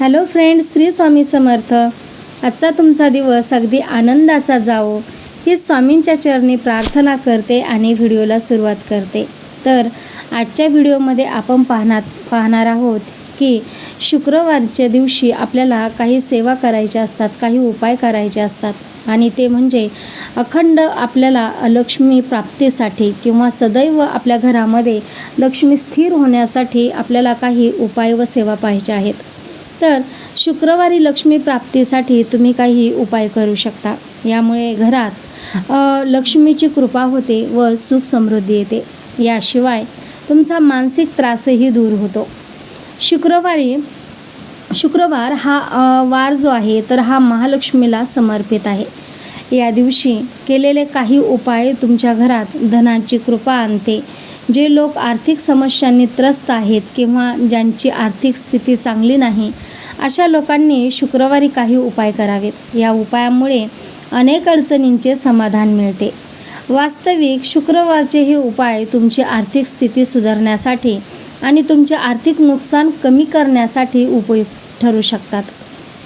Hello friend Shri Swami Samarth. आजचा तुमचा दिवस अगदी आनंदाचा जावो. ही स्वामींच्या चरणी प्रार्थना करते आणि व्हिडिओला सुरुवात करते. तर आजच्या व्हिडिओमध्ये आपण पाहणार पाहणार आहोत की शुक्रवारच्या दिवशी आपल्याला काही सेवा करायच्या असतात काही उपाय करायचे असतात. आणि ते म्हणजे अखंड आपल्याला लक्ष्मी प्राप्तीसाठी किंवा सदैव आपल्या घरामध्ये लक्ष्मी स्थिर होण्यासाठी आपल्याला काही उपाय व सेवा पाहिजे आहेत. तर शुक्रवारी लक्ष्मी प्राप्तीसाठी तुम्ही काही उपाय करू शकता. यामुळे घरात लक्ष्मीची कृपा होते व सुख समृद्धी येते. याशिवाय तुमचा मानसिक त्रासही दूर होतो. शुक्रवारी शुक्रवार हा वार जो आहे तर हा महालक्ष्मीला समर्पित आहे. या दिवशी केलेले काही उपाय तुमच्या घरात धनाची कृपा आणते. जे लोक आर्थिक समस्यांनी त्रस्त आहेत किंवा ज्यांची आर्थिक स्थिती चांगली नाही अशा लोकांनी शुक्रवारी काही उपाय करावेत. या उपायामुळे अनेक अडचणींचे समाधान मिळते. वास्तविक शुक्रवारचे हे उपाय तुमची आर्थिक स्थिती सुधारण्यासाठी आणि तुमचे आर्थिक नुकसान कमी करण्यासाठी उपयुक्त ठरू शकतात.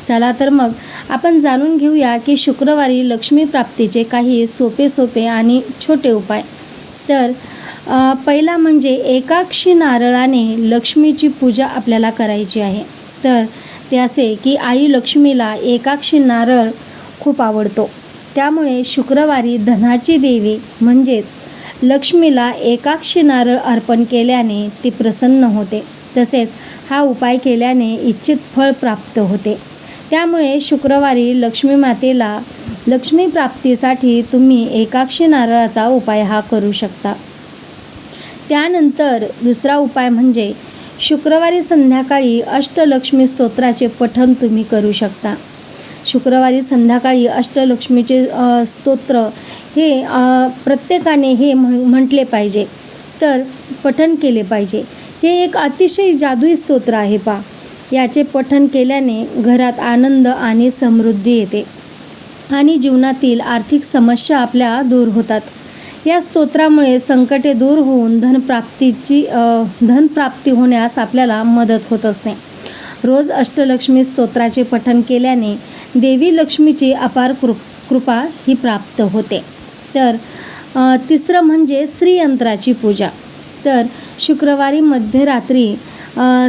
चला तर मग आपण जाणून घेऊया की शुक्रवारी लक्ष्मी प्राप्तीचे काही सोपे सोपे आणि छोटे उपाय. तर पहिला म्हणजे एकाक्षी नारळाने लक्ष्मीची पूजा आपल्याला करायची आहे. तर ते असे की आई लक्ष्मीला एकाक्षी नारळ खूप आवडतो. त्यामुळे शुक्रवारी धनाची देवी म्हणजेच लक्ष्मीला एकाक्षी नारळ अर्पण केल्याने ती प्रसन्न होते. तसेच हा उपाय केल्याने इच्छित फळ प्राप्त होते. त्यामुळे शुक्रवारी लक्ष्मी मातेला लक्ष्मी प्राप्तीसाठी तुम्ही एकाक्षी नारळाचा उपाय हा करू शकता. त्यानंतर दुसरा उपाय म्हणजे शुक्रवारी संध्याकाळी अष्टलक्ष्मी स्तोत्राचे पठण तुम्ही करू शकता. शुक्रवारी संध्याकाळी अष्टलक्ष्मीचे स्तोत्र हे प्रत्येकाने हे म्हटले पाहिजे. तर पठण केले पाहिजे. हे एक अतिशय जादुई स्तोत्र आहे पा. याचे पठण केल्याने घरात आनंद आणि समृद्धी येते. आणि जीवनातील आर्थिक समस्या आपल्या दूर होतात. या स्तोत्रामुळे संकटे दूर होऊन धनप्राप्तीची धनप्राप्ती होण्यास आपल्याला मदत होत असते. रोज अष्टलक्ष्मी स्तोत्राचे पठन केल्याने देवी लक्ष्मीची अपार कृ कृपा ही प्राप्त होते. तर तिसरं म्हणजे श्रीयंत्राची पूजा. तर शुक्रवारी मध्यरात्री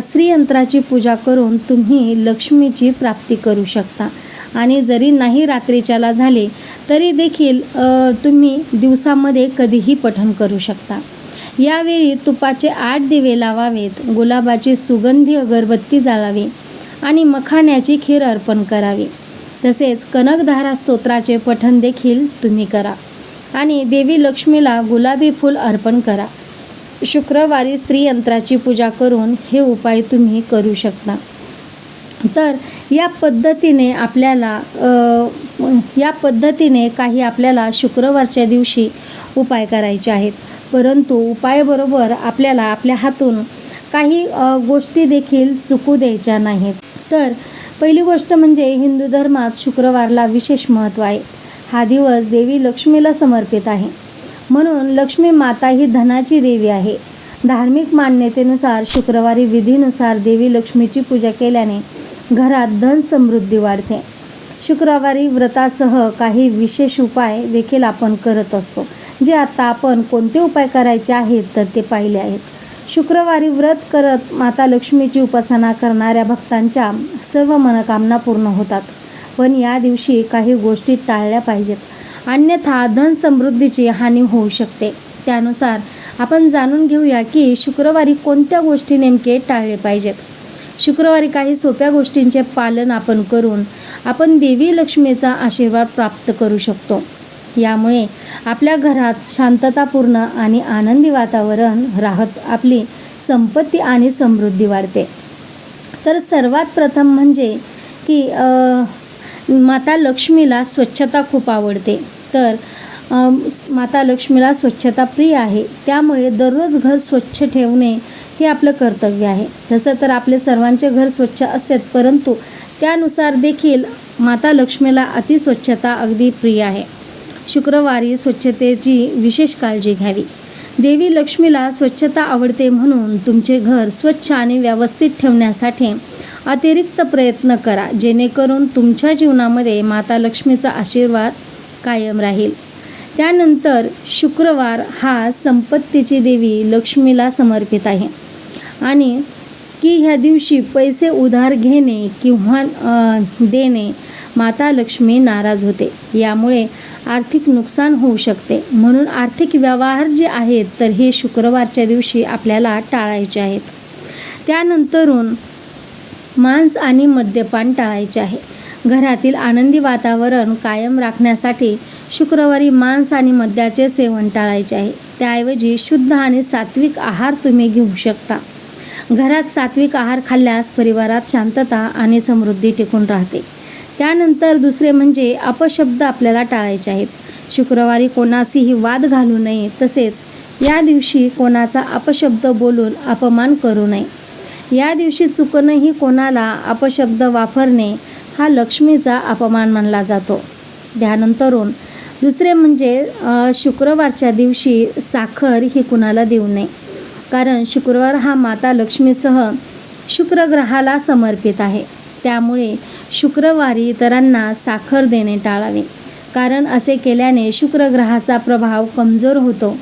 श्रीयंत्राची पूजा करून तुम्ही लक्ष्मीची प्राप्ती करू शकता. आणि जरी नाही रात्रीच्याला झाले तरी देखील तुम्ही दिवसामध्ये कधीही पठण करू शकता. यावेळी तुपाचे आठ दिवे लावावेत गुलाबाची सुगंधी अगरबत्ती जाळावी आणि मखाण्याची खीर अर्पण करावी. तसेच कनकधारा स्तोत्राचे पठण देखील तुम्ही करा आणि देवी लक्ष्मीला गुलाबी फूल अर्पण करा. शुक्रवारी श्रीयंत्राची पूजा करून हे उपाय तुम्ही करू शकता. तर या पद्धतीने आपल्याला या पद्धतीने काही आपल्याला शुक्रवारच्या दिवशी उपाय करायचे आहेत. परंतु उपायाबरोबर आपल्याला आपल्या हातून काही गोष्टी देखील चुकू द्यायच्या नाहीत. तर पहिली गोष्ट म्हणजे हिंदू धर्मात शुक्रवारला विशेष महत्त्व आहे. हा दिवस देवी लक्ष्मीला समर्पित आहे. म्हणून लक्ष्मी माता ही धनाची देवी आहे. धार्मिक मान्यतेनुसार शुक्रवारी विधीनुसार देवी लक्ष्मीची पूजा केल्याने घरात धन समृद्धी वाढते. शुक्रवारी व्रतासह काही विशेष उपाय देखील आपण करत असतो. जे आता आपण कोणते उपाय करायचे आहेत तर ते पाहिले आहेत. शुक्रवारी व्रत करत माता लक्ष्मीची उपासना करणाऱ्या भक्तांच्या सर्व मनोकामना पूर्ण होतात. पण या दिवशी काही गोष्टी टाळल्या पाहिजेत. अन्यथा धन समृद्धीची हानी होऊ शकते. त्यानुसार आपण जाणून घेऊया की शुक्रवारी कोणत्या गोष्टी नेमके टाळले पाहिजेत. शुक्रवारी काही सोप्या गोष्टींचे पालन आपण करून आपण देवी लक्ष्मीचा आशीर्वाद प्राप्त करू शकतो. यामुळे आपल्या घरात शांततापूर्ण आणि आनंदी वातावरण राहत आपली संपत्ती आणि समृद्धी वाढते. तर सर्वात प्रथम म्हणजे की माता लक्ष्मीला स्वच्छता खूप आवडते. तर माता लक्ष्मीला स्वच्छता प्रिय आहे. त्यामुळे दररोज घर स्वच्छ ठेवणे हे आपलं कर्तव्य आहे. तसं तर आपले सर्वांचे घर स्वच्छ असतात परंतु त्यानुसार देखील माता लक्ष्मीला अतिस्वच्छता अगदी प्रिय आहे. शुक्रवारी स्वच्छतेची विशेष काळजी घ्यावी. देवी लक्ष्मीला स्वच्छता आवडते म्हणून तुमचे घर स्वच्छ आणि व्यवस्थित ठेवण्यासाठी अतिरिक्त प्रयत्न करा. जेणेकरून तुमच्या जीवनामध्ये माता लक्ष्मीचा आशीर्वाद कायम राहील. त्यानंतर शुक्रवार हा संपत्तीची देवी लक्ष्मीला समर्पित आहे. आणि की ह्या दिवशी पैसे उधार घेणे किंवा देणे माता लक्ष्मी नाराज होते. यामुळे आर्थिक नुकसान होऊ शकते. म्हणून आर्थिक व्यवहार जे आहेत तर हे शुक्रवारच्या दिवशी आपल्याला टाळायचे आहेत. त्यानंतरून मांस आणि मद्यपान टाळायचे आहे. घरातील आनंदी वातावरण कायम राखण्यासाठी शुक्रवारी मांस आणि मद्याचे सेवन टाळायचे आहे. त्याऐवजी शुद्ध आणि सात्विक आहार तुम्ही घेऊ शकता. घरात सात्विक आहार खाल्ल्यास परिवारात शांतता आणि समृद्धी टिकून राहते. त्यानंतर दुसरे म्हणजे अपशब्द आपल्याला टाळायचे आहेत. शुक्रवारी कोणाशीही वाद घालू नये तसेच या दिवशी कोणाचा अपशब्द बोलून अपमान करू नये. या दिवशी चुकूनही कोणाला अपशब्द वापरणे हा लक्ष्मीचा अपमान मानला जातो. त्यानंतरून दुसरे म्हणजे शुक्रवारच्या दिवशी साखर ही कुणाला देऊ नये. कारण शुक्रवार हा माता लक्ष्मीसह शुक्रग्रहाला समर्पित आहे. त्यामुळे शुक्रवारी इतरांना साखर देणे टाळावे. कारण असे केल्याने शुक्रग्रहाचा प्रभाव कमजोर होतो.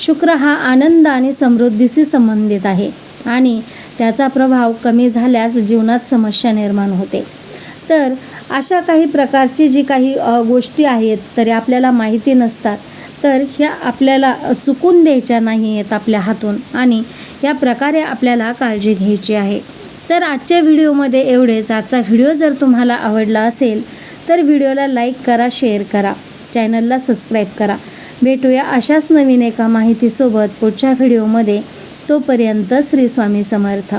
शुक्र हा आनंद आणि समृद्धीशी संबंधित आहे आणि त्याचा प्रभाव कमी झाल्यास जीवनात समस्या निर्माण होते. तर अशा काही प्रकारची जी काही गोष्टी आहेत तरी आपल्याला माहिती नसतात. तर ह्या आपल्याला चुकून द्यायच्या नाही आहेत आपल्या हातून आणि या प्रकारे आपल्याला काळजी घ्यायची आहे. तर आजच्या व्हिडिओमध्ये एवढेच. आजचा व्हिडिओ जर तुम्हाला आवडला असेल तर व्हिडिओला लाईक करा शेअर करा चॅनलला सबस्क्राईब करा. भेटूया अशाच नवीन एका माहितीसोबत पुढच्या व्हिडिओमध्ये. तोपर्यंत श्री स्वामी समर्थ.